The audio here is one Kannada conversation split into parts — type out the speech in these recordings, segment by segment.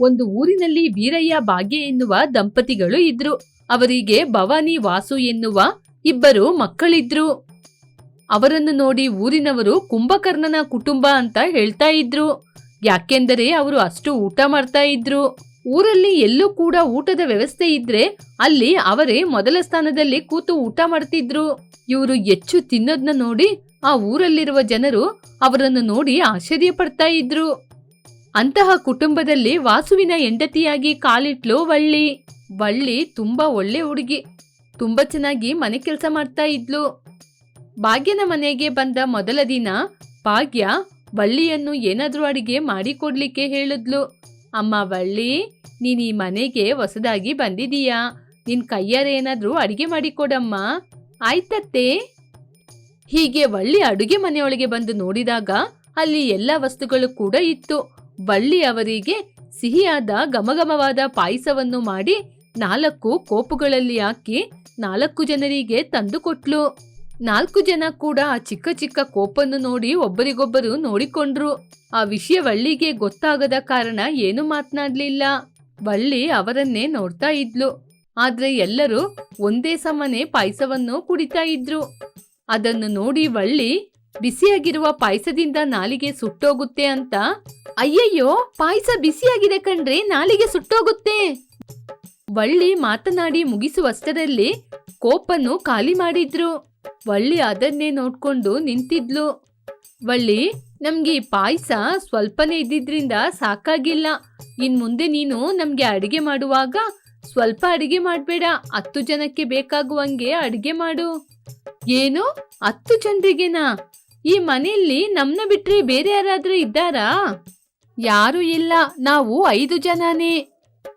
ಒಂದು ಊರಿನಲ್ಲಿ ವೀರಯ್ಯ ಭಾಗ್ಯ ಎನ್ನುವ ದಂಪತಿಗಳು ಇದ್ರು. ಅವರಿಗೆ ಭವಾನಿ ವಾಸು ಎನ್ನುವ ಇಬ್ಬರು ಮಕ್ಕಳಿದ್ರು. ಅವರನ್ನು ನೋಡಿ ಊರಿನವರು ಕುಂಭಕರ್ಣನ ಕುಟುಂಬ ಅಂತ ಹೇಳ್ತಾ ಇದ್ರು. ಯಾಕೆಂದರೆ ಅವರು ಅಷ್ಟು ಊಟ ಮಾಡ್ತಾ ಇದ್ರು. ಊರಲ್ಲಿ ಎಲ್ಲೂ ಕೂಡ ಊಟದ ವ್ಯವಸ್ಥೆ ಇದ್ರೆ ಅಲ್ಲಿ ಅವರೇ ಮೊದಲ ಸ್ಥಾನದಲ್ಲಿ ಕೂತು ಊಟ ಮಾಡ್ತಿದ್ರು. ಇವರು ಹೆಚ್ಚು ತಿನ್ನೋದ್ನ ನೋಡಿ ಆ ಊರಲ್ಲಿರುವ ಜನರು ಅವರನ್ನು ನೋಡಿ ಆಶ್ಚರ್ಯ ಪಡ್ತಾ ಇದ್ರು. ಅಂತಹ ಕುಟುಂಬದಲ್ಲಿ ವಾಸುವಿನ ಹೆಂಡತಿಯಾಗಿ ಕಾಲಿಟ್ಲು ವಳ್ಳಿ. ವಳ್ಳಿ ತುಂಬಾ ಒಳ್ಳೆ ಹುಡುಗಿ. ತುಂಬಾ ಚೆನ್ನಾಗಿ ಮನೆ ಕೆಲಸ ಮಾಡ್ತಾ ಇದ್ಲು. ಭಾಗ್ಯನ ಮನೆಗೆ ಬಂದ ಮೊದಲ ದಿನ ಭಾಗ್ಯ ವಳ್ಳಿಯನ್ನು ಏನಾದರೂ ಅಡಿಗೆ ಮಾಡಿಕೊಡ್ಲಿಕ್ಕೆ ಹೇಳಿದ್ಲು. ಅಮ್ಮ ವಳ್ಳಿ, ನೀನ್ ಈ ಮನೆಗೆ ಹೊಸದಾಗಿ ಬಂದಿದೀಯಾ? ನಿನ್ ಕೈಯಾರೆ ಏನಾದ್ರೂ ಅಡಿಗೆ ಮಾಡಿಕೊಡಮ್ಮ ಆಯ್ತತ್ತೆ. ಹೀಗೆ ವಳ್ಳಿ ಅಡುಗೆ ಮನೆಯೊಳಗೆ ಬಂದು ನೋಡಿದಾಗ ಅಲ್ಲಿ ಎಲ್ಲ ವಸ್ತುಗಳು ಕೂಡ ಇತ್ತು. ವಳ್ಳಿ ಅವರಿಗೆ ಸಿಹಿಯಾದ ಘಮಘಮವಾದ ಪಾಯಸವನ್ನು ಮಾಡಿ ನಾಲ್ಕು ಕೋಪುಗಳಲ್ಲಿ ಹಾಕಿ ನಾಲ್ಕು ಜನರಿಗೆ ತಂದು ಕೊಟ್ಲು. ನಾಲ್ಕು ಜನ ಕೂಡ ಆ ಚಿಕ್ಕ ಚಿಕ್ಕ ಕೋಪನ್ನು ನೋಡಿ ಒಬ್ಬರಿಗೊಬ್ಬರು ನೋಡಿಕೊಂಡ್ರು. ಆ ವಿಷಯ ವಳ್ಳಿಗೆ ಗೊತ್ತಾಗದ ಕಾರಣ ಏನು ಮಾತನಾಡ್ಲಿಲ್ಲ. ವಳ್ಳಿ ಅವರನ್ನೇ ನೋಡ್ತಾ ಇದ್ಲು. ಆದ್ರೆ ಎಲ್ಲರೂ ಒಂದೇ ಸಮನೆ ಪಾಯಸವನ್ನು ಕುಡಿತಾ ಇದ್ರು. ಅದನ್ನು ನೋಡಿ ವಳ್ಳಿ, ಬಿಸಿಯಾಗಿರುವ ಪಾಯಸದಿಂದ ನಾಲಿಗೆ ಸುಟ್ಟೋಗುತ್ತೆ ಅಂತ ಅಯ್ಯಯ್ಯೋ, ಪಾಯಸ ಬಿಸಿಯಾಗಿದೆ ಕಣ್ರಿ, ನಾಲಿಗೆ ಸುಟ್ಟೋಗುತ್ತೆ. ವಳ್ಳಿ ಮಾತನಾಡಿ ಮುಗಿಸುವಷ್ಟರಲ್ಲಿ ಕೋಪನ್ನು ಖಾಲಿ ಮಾಡಿದ್ರು. ವಳ್ಳಿ ಅದನ್ನೇ ನೋಡ್ಕೊಂಡು ನಿಂತಿದ್ಲು. ವಳ್ಳಿ, ನಮ್ಗೆ ಈ ಪಾಯಸ ಸ್ವಲ್ಪನೇ ಇದ್ದಿದ್ರಿಂದ ಸಾಕಾಗಿಲ್ಲ. ಇನ್ ಮುಂದೆ ನೀನು ನಮ್ಗೆ ಅಡಿಗೆ ಮಾಡುವಾಗ ಸ್ವಲ್ಪ ಅಡಿಗೆ ಮಾಡ್ಬೇಡ. ಹತ್ತು ಜನಕ್ಕೆ ಬೇಕಾಗುವಂಗೆ ಅಡಿಗೆ ಮಾಡು. ಏನು? ಹತ್ತು ಜನರಿಗೆನಾ? ಈ ಮನೆಯಲ್ಲಿ ನಮ್ನ ಬಿಟ್ರೆ ಬೇರೆ ಯಾರಾದ್ರೂ ಇದ್ದಾರಾ? ಯಾರು ಇಲ್ಲ. ನಾವು ಐದು ಜನನೇ.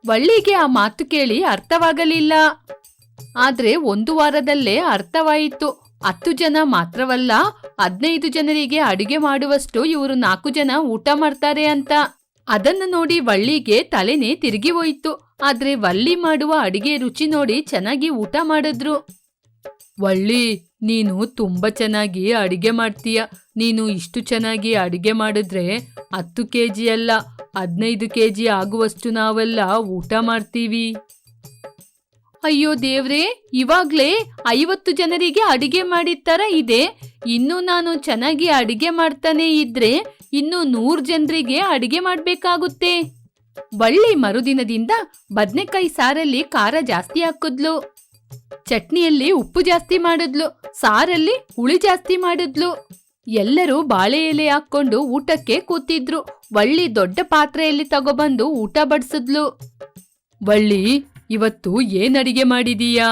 ವಳ್ಳಿಗೆ ಆ ಮಾತು ಕೇಳಿ ಅರ್ಥವಾಗಲಿಲ್ಲ. ಆದ್ರೆ ಒಂದು ವಾರದಲ್ಲೇ ಅರ್ಥವಾಯಿತು. ಹತ್ತು ಜನ ಮಾತ್ರವಲ್ಲ, ಹದಿನೈದು ಜನರಿಗೆ ಅಡುಗೆ ಮಾಡುವಷ್ಟು ಇವರು ನಾಲ್ಕು ಜನ ಊಟ ಮಾಡ್ತಾರೆ ಅಂತ. ಅದನ್ನು ನೋಡಿ ವಳ್ಳಿಗೆ ತಲೆನೇ ತಿರುಗಿ ಹೋಯಿತು. ಆದ್ರೆ ವಳ್ಳಿ ಮಾಡುವ ಅಡಿಗೆ ರುಚಿ ನೋಡಿ ಚೆನ್ನಾಗಿ ಊಟ ಮಾಡಿದ್ರು. ವಳ್ಳಿ ನೀನು ತುಂಬ ಚೆನ್ನಾಗಿ ಅಡಿಗೆ ಮಾಡ್ತೀಯ. ನೀನು ಇಷ್ಟು ಚೆನ್ನಾಗಿ ಅಡಿಗೆ ಮಾಡಿದ್ರೆ ಹತ್ತು ಕೆ ಜಿ ಅಲ್ಲ, ಹದಿನೈದು ಕೆ ಜಿ ಆಗುವಷ್ಟು ನಾವೆಲ್ಲ ಊಟ ಮಾಡ್ತೀವಿ. ಅಯ್ಯೋ ದೇವ್ರೆ, ಇವಾಗ್ಲೇ ಐವತ್ತು ಜನರಿಗೆ ಅಡಿಗೆ ಮಾಡಿದ ತರ ಇದೆ. ಇನ್ನು ನಾನು ಚೆನ್ನಾಗಿ ಅಡಿಗೆ ಮಾಡ್ತಾನೆ ಇದ್ರೆ ಇನ್ನು ನೂರು ಜನರಿಗೆ ಅಡಿಗೆ ಮಾಡ್ಬೇಕಾಗುತ್ತೆ. ಬಳ್ಳಿ ಮರುದಿನದಿಂದ ಬದ್ನೆಕಾಯಿ ಸಾರಲ್ಲಿ ಖಾರ ಜಾಸ್ತಿ ಹಾಕಿದ್ಲು. ಚಟ್ನಿಯಲ್ಲಿ ಉಪ್ಪು ಜಾಸ್ತಿ ಮಾಡಿದ್ಲು, ಸಾರಲ್ಲಿ ಹುಳಿ ಜಾಸ್ತಿ ಮಾಡಿದ್ಲು. ಎಲ್ಲರೂ ಬಾಳೆ ಎಲೆ ಹಾಕೊಂಡು ಊಟಕ್ಕೆ ಕೂತಿದ್ರು. ವಳ್ಳಿ ದೊಡ್ಡ ಪಾತ್ರೆಯಲ್ಲಿ ತಗೊಬಂದು ಊಟ ಬಡಿಸಿದ್ಲು. ವಳ್ಳಿ, ಇವತ್ತು ಏನ್ ಅಡಿಗೆ ಮಾಡಿದೀಯಾ?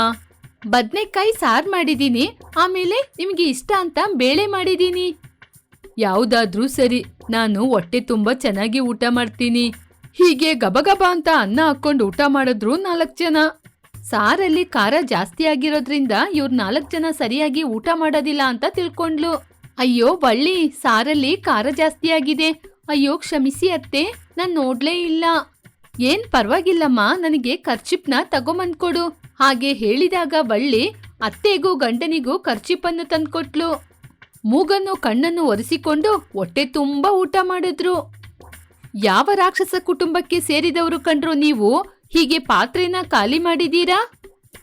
ಬದ್ನೆಕಾಯಿ ಸಾರ್ ಮಾಡಿದೀನಿ, ಆಮೇಲೆ ನಿಮ್ಗೆ ಇಷ್ಟ ಅಂತ ಬೇಳೆ ಮಾಡಿದೀನಿ. ಯಾವುದಾದ್ರೂ ಸರಿ, ನಾನು ಹೊಟ್ಟೆ ತುಂಬಾ ಚೆನ್ನಾಗಿ ಊಟ ಮಾಡ್ತೀನಿ. ಹೀಗೆ ಗಬಗಬ ಅಂತ ಅನ್ನ ಹಾಕೊಂಡು ಊಟ ಮಾಡಿದ್ರು ನಾಲ್ಕು ಜನ. ಸಾರಲ್ಲಿ ಖಾರ ಜಾಸ್ತಿ ಆಗಿರೋದ್ರಿಂದ ಇವ್ರ ನಾಲ್ಕು ಜನ ಸರಿಯಾಗಿ ಊಟ ಮಾಡೋದಿಲ್ಲ ಅಂತ ತಿಳ್ಕೊಂಡ್ಲು. ಅಯ್ಯೋ ಬಳ್ಳಿ, ಸಾರಲ್ಲಿ ಖಾರ ಜಾಸ್ತಿ ಆಗಿದೆ. ಅಯ್ಯೋ ಕ್ಷಮಿಸಿ ಅತ್ತೆ, ನಾನು ನೋಡ್ಲೇ ಇಲ್ಲ. ಏನ್ ಪರವಾಗಿಲ್ಲಮ್ಮ, ನನಗೆ ಖರ್ಚಿಪ್ನ ತಗೊಂಬಂದ್ಕೊಡು. ಹಾಗೆ ಹೇಳಿದಾಗ ಬಳ್ಳಿ ಅತ್ತೆಗೂ ಗಂಡನಿಗೂ ಖರ್ಚಿಪ್ಪನ್ನು ತಂದ್ಕೊಟ್ಲು. ಮೂಗನ್ನು ಕಣ್ಣನ್ನು ಒರೆಸಿಕೊಂಡು ಹೊಟ್ಟೆ ತುಂಬಾ ಊಟ ಮಾಡಿದ್ರು. ಯಾವ ರಾಕ್ಷಸ ಕುಟುಂಬಕ್ಕೆ ಸೇರಿದವರು ಕಂಡ್ರು ನೀವು? ಹೀಗೆ ಪಾತ್ರೆನ ಖಾಲಿ ಮಾಡಿದೀರಾ?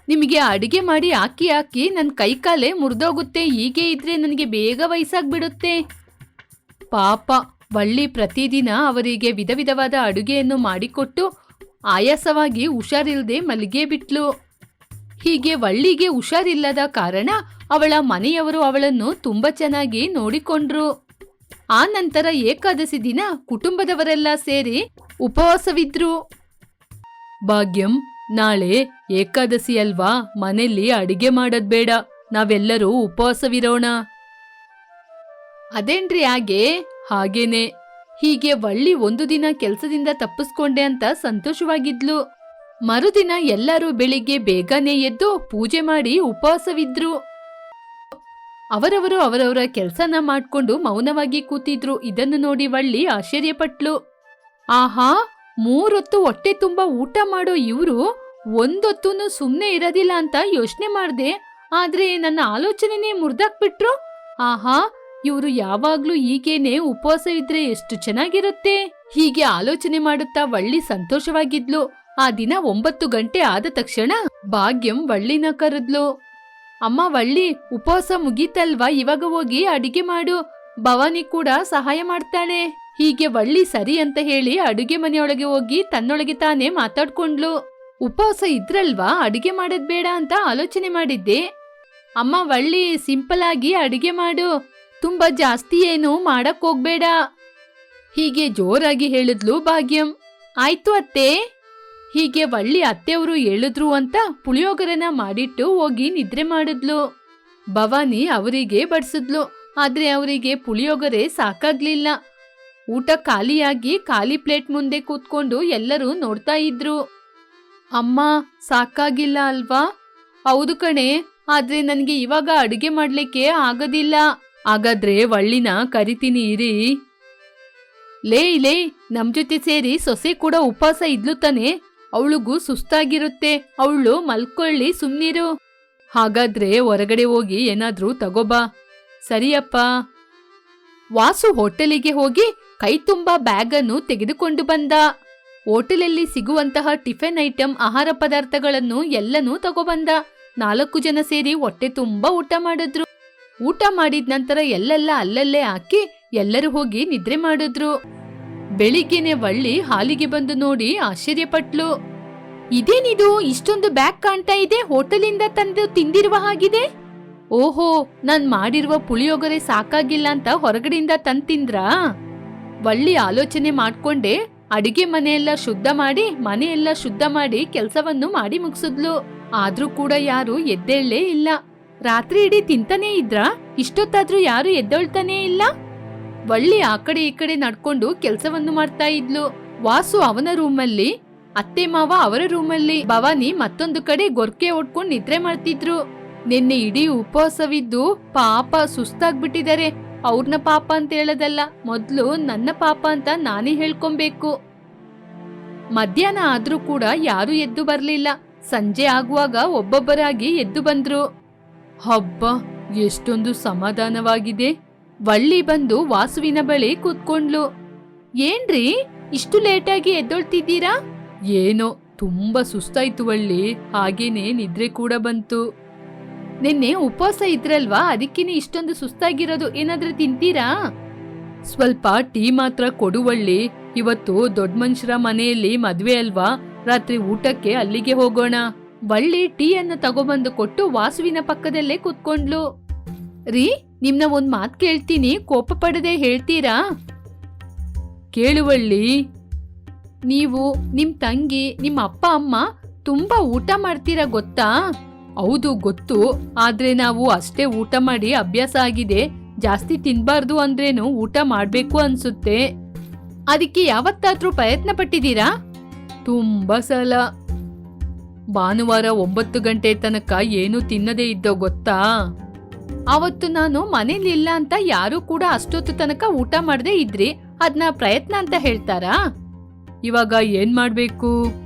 ನಿಮಗೆ ಅಡಿಗೆ ಮಾಡಿ ಹಾಕಿ ಹಾಕಿ ನನ್ನ ಕೈಕಾಲೆ ಮುರಿದೋಗುತ್ತೆ. ಹೀಗೆ ಇದ್ರೆ ನನಗೆ ಬೇಗ ವಯಸ್ಸಾಗ್ಬಿಡುತ್ತೆ. ಪಾಪ, ಬಳ್ಳಿ ಪ್ರತಿದಿನ ಅವರಿಗೆ ವಿಧ ವಿಧವಾದ ಅಡುಗೆಯನ್ನು ಮಾಡಿಕೊಟ್ಟು ಆಯಾಸವಾಗಿ ಹುಷಾರಿಲ್ಲದೆ ಮಲಿಗೆ ಬಿಟ್ಲು. ಹೀಗೆ ವಳ್ಳಿಗೆ ಹುಷಾರಿಲ್ಲದ ಕಾರಣ ಅವಳ ಮನೆಯವರು ಅವಳನ್ನು ತುಂಬಾ ಚೆನ್ನಾಗಿ ನೋಡಿಕೊಂಡ್ರು. ಆ ನಂತರ ಏಕಾದಶಿ ದಿನ ಕುಟುಂಬದವರೆಲ್ಲ ಸೇರಿ ಉಪವಾಸವಿದ್ರು. ಭಾಗ್ಯಂ, ನಾಳೆ ಏಕಾದಶಿ ಅಲ್ವಾ? ಮನೆಯಲ್ಲಿ ಅಡಿಗೆ ಮಾಡೋದ್ ಬೇಡ. ನಾವೆಲ್ಲರೂ ಉಪವಾಸವಿರೋಣ. ಅದೇನ್ರಿ ಹಾಗೆ? ಹಾಗೇನೆ. ಹೀಗೆ ವಳ್ಳಿ ಒಂದು ದಿನ ಕೆಲಸದಿಂದ ತಪ್ಪಿಸ್ಕೊಂಡೆ ಅಂತ ಸಂತೋಷವಾಗಿದ್ಲು. ಮರುದಿನ ಎಲ್ಲರೂ ಬೆಳಿಗ್ಗೆ ಬೇಗನೆ ಎದ್ದು ಪೂಜೆ ಮಾಡಿ ಉಪವಾಸವಿದ್ರು. ಅವರವರು ಅವರವರ ಕೆಲಸನ ಮಾಡ್ಕೊಂಡು ಮೌನವಾಗಿ ಕೂತಿದ್ರು. ಇದನ್ನು ನೋಡಿ ವಳ್ಳಿ ಆಶ್ಚರ್ಯಪಟ್ಲು. ಆಹಾ! ಮೂರೊತ್ತು ಹೊಟ್ಟೆ ತುಂಬಾ ಊಟ ಮಾಡೋ ಇವ್ರು ಒಂದೊತ್ತು ಸುಮ್ನೆ ಇರೋದಿಲ್ಲ ಅಂತ ಯೋಚನೆ ಮಾಡ್ದೆ. ಆದ್ರೆ ನನ್ನ ಆಲೋಚನೆನೇ ಮುರ್ದಾಕ್ಬಿಟ್ರು? ಆಹಾ, ಇವರು ಯಾವಾಗ್ಲೂ ಹೀಗೇನೆ ಉಪವಾಸ ಇದ್ರೆ ಎಷ್ಟು ಚೆನ್ನಾಗಿರುತ್ತೆ? ಹೀಗೆ ಆಲೋಚನೆ ಮಾಡುತ್ತಾ ವಳ್ಳಿ ಸಂತೋಷವಾಗಿದ್ಲು. ಆ ದಿನ ಒಂಬತ್ತು ಗಂಟೆ ಆದ ತಕ್ಷಣ ಭಾಗ್ಯಂ ವಳ್ಳಿನ ಕರೆದ್ಲು. ಅಮ್ಮ ವಳ್ಳಿ, ಉಪವಾಸ ಮುಗೀತಲ್ವಾ? ಇವಾಗ ಹೋಗಿ ಅಡಿಗೆ ಮಾಡು. ಭವಾನಿ ಕೂಡ ಸಹಾಯ ಮಾಡ್ತಾಳೆ. ಹೀಗೆ ವಳ್ಳಿ ಸರಿ ಅಂತ ಹೇಳಿ ಅಡುಗೆ ಮನೆಯೊಳಗೆ ಹೋಗಿ ತನ್ನೊಳಗೆ ತಾನೇ ಮಾತಾಡ್ಕೊಂಡ್ಲು. ಉಪವಾಸ ಇದ್ರಲ್ವಾ? ಅಡುಗೆ ಮಾಡೋದ್ ಬೇಡ ಅಂತ ಆಲೋಚನೆ ಮಾಡಿದ್ದೆ. ಅಮ್ಮ, ವಳ್ಳಿ ಸಿಂಪಲ್ ಆಗಿ ಅಡಿಗೆ ಮಾಡು. ತುಂಬಾ ಜಾಸ್ತಿ ಏನು ಮಾಡಕ್ ಹೋಗ್ಬೇಡ. ಹೀಗೆ ಜೋರಾಗಿ ಹೇಳಿದ್ಲು ಭಾಗ್ಯಂ. ಆಯ್ತು ಅತ್ತೆ. ಹೀಗೆ ವಳ್ಳಿ ಅತ್ತೆಯವರು ಹೇಳಿದ್ರು ಅಂತ ಪುಳಿಯೋಗರನ ಮಾಡಿಟ್ಟು ಹೋಗಿ ನಿದ್ರೆ ಮಾಡಿದ್ಲು. ಭವಾನಿ ಅವರಿಗೆ ಬಡಿಸಿದ್ಲು. ಆದ್ರೆ ಅವರಿಗೆ ಪುಳಿಯೋಗರೆ ಸಾಕಾಗ್ಲಿಲ್ಲ. ಊಟ ಖಾಲಿಯಾಗಿ ಖಾಲಿ ಪ್ಲೇಟ್ ಮುಂದೆ ಕೂತ್ಕೊಂಡು ಎಲ್ಲರೂ ನೋಡ್ತಾ ಇದ್ರು. ಅಮ್ಮ, ಸಾಕಾಗಿಲ್ಲ ಅಲ್ವಾ? ಹೌದು ಕಣೆ, ಆದ್ರೆ ನನಗೆ ಇವಾಗ ಅಡುಗೆ ಮಾಡ್ಲಿಕ್ಕೆ ಆಗೋದಿಲ್ಲ. ಹಾಗಾದ್ರೆ ವಳ್ಳಿನ ಕರಿತೀನಿ ಇರಿ. ಲೇ ಲೇ, ನಮ್ ಜೊತೆ ಸೇರಿ ಸೊಸೆ ಕೂಡ ಉಪವಾಸ ಇದ್ಲು ತಾನೆ. ಅವಳಿಗೂ ಸುಸ್ತಾಗಿರುತ್ತೆ. ಅವಳು ಮಲ್ಕೊಳ್ಳಿ ಸುಮ್ನಿರು. ಹಾಗಾದ್ರೆ ಹೊರಗಡೆ ಹೋಗಿ ಏನಾದ್ರೂ ತಗೋಬಾ. ಸರಿಯಪ್ಪ. ವಾಸು ಹೋಟೆಲಿಗೆ ಹೋಗಿ ಕೈ ತುಂಬಾ ಬ್ಯಾಗ್ ಅನ್ನು ತೆಗೆದುಕೊಂಡು ಬಂದ. ಹೋಟೆಲಲ್ಲಿ ಸಿಗುವಂತಹ ಟಿಫಿನ್ ಐಟಮ್ ಆಹಾರ ಪದಾರ್ಥಗಳನ್ನು ಎಲ್ಲನೂ ತಗೊಬಂದ. ನಾಲ್ಕು ಜನ ಸೇರಿ ಹೊಟ್ಟೆ ತುಂಬಾ ಊಟ ಮಾಡಿದ್ರು. ಊಟ ಮಾಡಿದ ನಂತರ ಎಲ್ಲೆಲ್ಲ ಅಲ್ಲಲ್ಲೇ ಹಾಕಿ ಎಲ್ಲರೂ ಹೋಗಿ ನಿದ್ರೆ ಮಾಡಿದ್ರು. ಬೆಳಿಗ್ಗೆನೆ ವಳ್ಳಿ ಹಾಲಿಗೆ ಬಂದು ನೋಡಿ ಆಶ್ಚರ್ಯಪಟ್ಲು. ಇದೇನಿದು? ಇಷ್ಟೊಂದು ಬ್ಯಾಗ್ ಕಾಣ್ತಾ ಇದೆ, ಹೋಟೆಲಿಂದ ತಂದು ತಿಂದಿರುವ ಹಾಗಿದೆ? ಓಹೋ, ನಾನ್ ಮಾಡಿರುವ ಪುಳಿಯೋಗರೆ ಸಾಕಾಗಿಲ್ಲ ಅಂತ ಹೊರಗಡೆಯಿಂದ ತಂದು ತಿಂದ್ರಾ? ವಳ್ಳಿ ಆಲೋಚನೆ ಮಾಡ್ಕೊಂಡೆ, ಅಡಿಗೆ ಮನೆಯೆಲ್ಲ ಶುದ್ಧ ಮಾಡಿ, ಮನೆಯೆಲ್ಲ ಶುದ್ಧ ಮಾಡಿ ಕೆಲಸವನ್ನು ಮಾಡಿ ಮುಗಿಸಿದ್ಲು. ಆದ್ರೂ ಕೂಡ ಯಾರು ಎದ್ದೇಳಲೇ ಇಲ್ಲ. ರಾತ್ರಿ ಇಡೀ ತಿಂತಾನೇ ಇದ್ರ? ಇಷ್ಟೊತ್ತಾದ್ರೂ ಯಾರು ಎದ್ದೇಳ್ತಾನೇ ಇಲ್ಲ? ಒಳ್ಳಿ ಆ ಕಡೆ ಈ ಕಡೆ ನಡ್ಕೊಂಡು ಕೆಲಸವನ್ನು ಮಾಡ್ತಾ ಇದ್ಲು. ವಾಸು ಅವನ ರೂಮಲ್ಲಿ, ಅತ್ತೆ ಮಾವ ಅವರ ರೂಮಲ್ಲಿ. ಭವಾನಿ ಮತ್ತೊಂದು ಕಡೆ ಗೊರ್ಕೆ ಹೊಡ್ಕೊಂಡು ನಿದ್ರೆ ಮಾಡ್ತಿದ್ರು. ನಿನ್ನೆ ಇಡೀ ಉಪವಾಸವಿದ್ದು ಪಾಪ ಸುಸ್ತಾಗ್ಬಿಟ್ಟಿದ್ದಾರೆ. ಅವ್ರನ್ನ ಪಾಪ ಅಂತ ಹೇಳೋದಲ್ಲ, ಮೊದಲು ನನ್ನ ಪಾಪ ಅಂತ ನಾನೇ ಹೇಳ್ಕೊಬೇಕು. ಮಧ್ಯಾಹ್ನ ಆದ್ರೂ ಕೂಡ ಯಾರು ಎದ್ದು ಬರಲಿಲ್ಲ. ಸಂಜೆ ಆಗುವಾಗ ಒಬ್ಬೊಬ್ಬರಾಗಿ ಎದ್ದು ಬಂದ್ರು. ಹಬ್ಬ, ಎಷ್ಟೊಂದು ಸಮಾಧಾನವಾಗಿದೆ. ವಳ್ಳಿ ಬಂದು ವಾಸುವಿನ ಬಳಿ ಕೂತ್ಕೊಂಡ್ಲು. ಏನ್ರಿ, ಇಷ್ಟು ಲೇಟಾಗಿ ಎದ್ದೊಳ್ತಿದ್ದೀರಾ? ಏನೋ, ತುಂಬಾ ಸುಸ್ತಾಯ್ತು ವಳ್ಳಿ. ಹಾಗೇನೆ ನಿದ್ರೆ ಕೂಡ ಬಂತು. ನಿನ್ನೆ ಉಪವಾಸ ಇದ್ರಲ್ವಾ? ಅದಕ್ಕೇನೆ ಇಷ್ಟೊಂದು ಸುಸ್ತಾಗಿರೋದು ಏನಾದ್ರೂ ತಿಂತೀರಾ? ಸ್ವಲ್ಪ ಟೀ ಮಾತ್ರ ಕೊಡುವಳ್ಳಿ ಇವತ್ತು ದೊಡ್ಡ ಮನುಷ್ಯರ ಮನೆಯಲ್ಲಿ ಮದ್ವೆ ಅಲ್ವಾ? ರಾತ್ರಿ ಊಟಕ್ಕೆ ಅಲ್ಲಿಗೆ ಹೋಗೋಣ. ಬಳ್ಳಿ ಟೀ ಅನ್ನ ತಗೊಬಂದು ಕೊಟ್ಟು ವಾಸುವಿನ ಪಕ್ಕದಲ್ಲೇ ಕುತ್ಕೊಂಡ್ಲು. ರೀ, ನಿಮ್ನ ಒಂದ್ ಮಾತ್ ಕೇಳ್ತೀನಿ. ಕೋಪ ಪಡದೆ ಹೇಳ್ತೀರಾ? ಕೇಳುವಳ್ಳಿ ನೀವು ನಿಮ್ ತಂಗಿ, ನಿಮ್ಮ ಅಪ್ಪ, ಅಮ್ಮ ತುಂಬಾ ಊಟ ಮಾಡ್ತೀರಾ ಗೊತ್ತಾ? ಹೌದು, ಗೊತ್ತು. ಆದ್ರೆ ನಾವು ಅಷ್ಟೇ ಊಟ ಮಾಡಿ ಅಭ್ಯಾಸ ಆಗಿದೆ. ಜಾಸ್ತಿ ತಿನ್ಬಾರ್ದು ಅಂದ್ರೇನು ಊಟ ಮಾಡ್ಬೇಕು ಅನ್ಸುತ್ತೆ. ಅದಕ್ಕೆ ಯಾವತ್ತಾದ್ರೂ ಪ್ರಯತ್ನ ಪಟ್ಟಿದ್ದೀರಾ? ತುಂಬಾ ಸಲ. ಭಾನುವಾರ ಒಂಬತ್ತು ಗಂಟೆ ತನಕ ಏನು ತಿನ್ನದೇ ಇದ್ದೋ ಗೊತ್ತಾ? ಅವತ್ತು ನಾನು ಮನೇಲಿ ಇಲ್ಲ ಅಂತ ಯಾರು ಕೂಡ ಅಷ್ಟೊತ್ತು ತನಕ ಊಟ ಮಾಡದೇ ಇದ್ರಿ. ಅದನ್ನ ಪ್ರಯತ್ನ ಅಂತ ಹೇಳ್ತಾರಾ? ಇವಾಗ ಏನ್ ಮಾಡ್ಬೇಕು?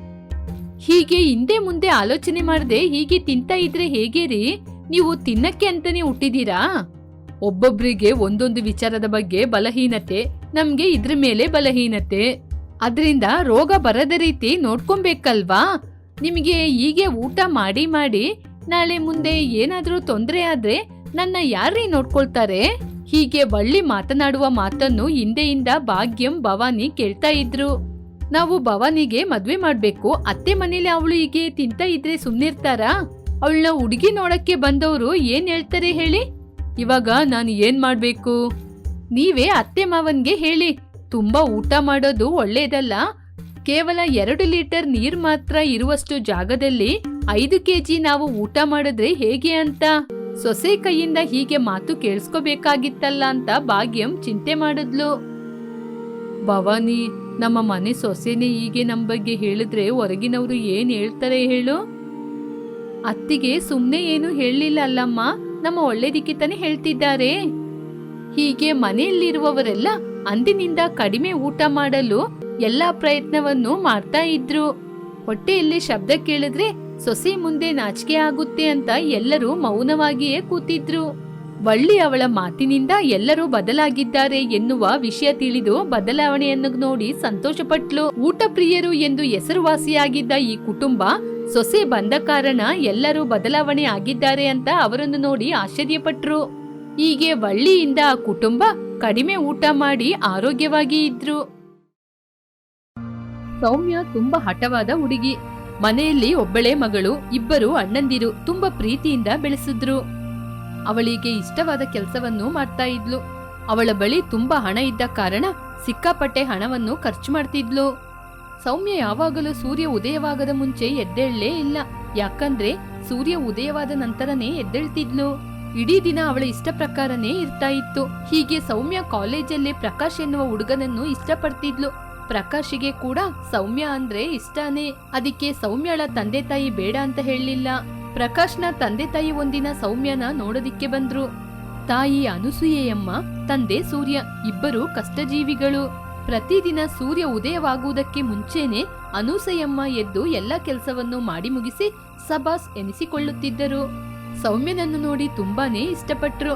ಹೀಗೆ ಹಿಂದೆ ಮುಂದೆ ಆಲೋಚನೆ ಮಾಡದೆ ಹೀಗೆ ತಿಂತ ಇದ್ರೆ ಹೇಗೆ ರೀ? ನೀವು ತಿನ್ನಕ್ಕೆ ಅಂತಾನೆ ಹುಟ್ಟಿದೀರಾ? ಒಬ್ಬೊಬ್ಬರಿಗೆ ಒಂದೊಂದು ವಿಚಾರದ ಬಗ್ಗೆ ಬಲಹೀನತೆ, ನಮ್ಗೆ ಇದ್ರ ಮೇಲೆ ಬಲಹೀನತೆ. ಅದರಿಂದ ರೋಗ ಬರದ ರೀತಿ ನೋಡ್ಕೊಬೇಕಲ್ವಾ? ನಿಮಗೆ ಹೀಗೆ ಊಟ ಮಾಡಿ ಮಾಡಿ ನಾಳೆ ಮುಂದೆ ಏನಾದರೂ ತೊಂದರೆ ಆದ್ರೆ ನನ್ನ ಯಾರೀ ನೋಡ್ಕೊಳ್ತಾರೆ? ಹೀಗೆ ಬಳ್ಳಿ ಮಾತನಾಡುವ ಮಾತನ್ನು ಹಿಂದೆಯಿಂದ ಭಾಗ್ಯಂ ಭವಾನಿ ಕೇಳ್ತಾ ಇದ್ರು. ನಾವು ಭವಾನಿಗೆ ಮದ್ವೆ ಮಾಡ್ಬೇಕು. ಅತ್ತೆ ಮನೇಲಿ ಅವಳು ಹೀಗೆ ತಿಂತ ಇದ್ರೆ ಸುಮ್ನಿರ್ತಾರಾ? ಅವಳನ್ನ ಹುಡುಗಿ ನೋಡಕ್ಕೆ ಬಂದವರು ಏನ್ ಹೇಳ್ತಾರೆ ಹೇಳಿ? ಇವಾಗ ನಾನು ಏನ್ ಮಾಡ್ಬೇಕು? ನೀವೇ ಅತ್ತೆ ಮಾವನ್ಗೆ ಹೇಳಿ. ತುಂಬಾ ಊಟ ಮಾಡೋದು ಒಳ್ಳೇದಲ್ಲ. ಕೇವಲ ಎರಡು ಲೀಟರ್ ನೀರ್ ಮಾತ್ರ ಇರುವಷ್ಟು ಜಾಗದಲ್ಲಿ ಐದು ಕೆಜಿ ನಾವು ಊಟ ಮಾಡಿದ್ರೆ ಹೇಗೆ ಅಂತ? ಸೊಸೆ ಕೈಯಿಂದ ಹೀಗೆ ಮಾತು ಕೇಳಿಸ್ಕೋಬೇಕಾಗಿತ್ತಲ್ಲ ಅಂತ ಭಾಗ್ಯಂ ಚಿಂತೆ ಮಾಡಿದ್ಲು. ಭವಾನಿ ನಮ್ಮ ಮನೆ ಸೊಸೆನೇ ಹೀಗೆ ನಮ್ಮ ಬಗ್ಗೆ ಹೇಳಿದ್ರೆ ಹೊರಗಿನವರು ಏನು ಹೇಳ್ತಾರೆ ಹೇಳು? ಅತ್ತಿಗೆ ಸುಮ್ಮನೆ ಏನು ಹೇಳಲಿಲ್ಲ ಅಲ್ಲಮ್ಮ, ನಮ್ಮ ಒಳ್ಳೇದಿಕ್ಕೆ ತಾನೇ ಹೇಳ್ತಿದ್ದಾರೆ. ಹೀಗೆ ಮನೆಯಲ್ಲಿರುವವರೆಲ್ಲ ಅಂದಿನಿಂದ ಕಡಿಮೆ ಊಟ ಮಾಡಲು ಎಲ್ಲಾ ಪ್ರಯತ್ನವನ್ನು ಮಾಡ್ತಾ ಇದ್ರು. ಹೊಟ್ಟೆಯಲ್ಲಿ ಶಬ್ದ ಕೇಳಿದ್ರೆ ಸೊಸೆ ಮುಂದೆ ನಾಚಿಕೆ ಆಗುತ್ತೆ ಅಂತ ಎಲ್ಲರೂ ಮೌನವಾಗಿಯೇ ಕೂತಿದ್ರು. ವಳ್ಳಿ ಅವಳ ಮಾತಿನಿಂದ ಎಲ್ಲರೂ ಬದಲಾಗಿದ್ದಾರೆ ಎನ್ನುವ ವಿಷಯ ತಿಳಿದು ಬದಲಾವಣೆಯನ್ನು ನೋಡಿ ಸಂತೋಷಪಟ್ಲು. ಊಟ ಪ್ರಿಯರು ಎಂದು ಹೆಸರುವಾಸಿಯಾಗಿದ್ದ ಈ ಕುಟುಂಬ ಸೊಸೆ ಬಂದ ಕಾರಣ ಎಲ್ಲರೂ ಬದಲಾವಣೆ ಆಗಿದ್ದಾರೆ ಅಂತ ಅವರನ್ನು ನೋಡಿ ಆಶ್ಚರ್ಯಪಟ್ರು. ಹೀಗೆ ವಳ್ಳಿಯಿಂದ ಆ ಕುಟುಂಬ ಕಡಿಮೆ ಊಟ ಮಾಡಿ ಆರೋಗ್ಯವಾಗಿ ಇದ್ರು. ಸೌಮ್ಯ ತುಂಬಾ ಹಠವಾದ ಹುಡುಗಿ. ಮನೆಯಲ್ಲಿ ಒಬ್ಬಳೆ ಮಗಳು, ಇಬ್ಬರು ಅಣ್ಣಂದಿರು ತುಂಬಾ ಪ್ರೀತಿಯಿಂದ ಬೆಳೆಸಿದ್ರು. ಅವಳಿಗೆ ಇಷ್ಟವಾದ ಕೆಲಸವನ್ನು ಮಾಡ್ತಾ ಇದ್ಲು. ಅವಳ ಬಳಿ ತುಂಬಾ ಹಣ ಇದ್ದ ಕಾರಣ ಸಿಕ್ಕಾಪಟ್ಟೆ ಹಣವನ್ನು ಖರ್ಚು ಮಾಡ್ತಿದ್ಲು. ಸೌಮ್ಯ ಯಾವಾಗಲೂ ಸೂರ್ಯ ಉದಯವಾಗದ ಮುಂಚೆ ಎದ್ದೇಳಲೇ ಇಲ್ಲ. ಯಾಕಂದ್ರೆ ಸೂರ್ಯ ಉದಯವಾದ ನಂತರನೇ ಎದ್ದೇಳ್ತಿದ್ಲು. ಇಡೀ ದಿನ ಅವಳ ಇಷ್ಟ ಪ್ರಕಾರನೇ ಇರ್ತಾ ಇತ್ತು. ಹೀಗೆ ಸೌಮ್ಯ ಕಾಲೇಜಲ್ಲೇ ಪ್ರಕಾಶ್ ಎನ್ನುವ ಹುಡುಗನನ್ನು ಇಷ್ಟಪಡ್ತಿದ್ಲು. ಪ್ರಕಾಶಿಗೆ ಕೂಡ ಸೌಮ್ಯ ಅಂದ್ರೆ ಇಷ್ಟನೇ. ಅದಕ್ಕೆ ಸೌಮ್ಯಳ ತಂದೆ ತಾಯಿ ಬೇಡ ಅಂತ ಹೇಳಲಿಲ್ಲ. ಪ್ರಕಾಶ್ನ ತಂದೆ ತಾಯಿ ಒಂದಿನ ಸೌಮ್ಯನ ನೋಡೋದಿಕ್ಕೆ ಬಂದ್ರು. ತಾಯಿ ಅನುಸೂಯೆಯಮ್ಮ, ತಂದೆ ಸೂರ್ಯ ಇಬ್ಬರು ಕಷ್ಟಜೀವಿಗಳು. ಪ್ರತಿದಿನ ಸೂರ್ಯ ಉದಯವಾಗುವುದಕ್ಕೆ ಮುಂಚೆನೆ ಅನೂಸೆಯಮ್ಮ ಎದ್ದು ಎಲ್ಲ ಕೆಲಸವನ್ನು ಮಾಡಿ ಮುಗಿಸಿ ಸಬಾಸ್ ಎನಿಸಿಕೊಳ್ಳುತ್ತಿದ್ದರು. ಸೌಮ್ಯನನ್ನು ನೋಡಿ ತುಂಬಾನೇ ಇಷ್ಟಪಟ್ರು.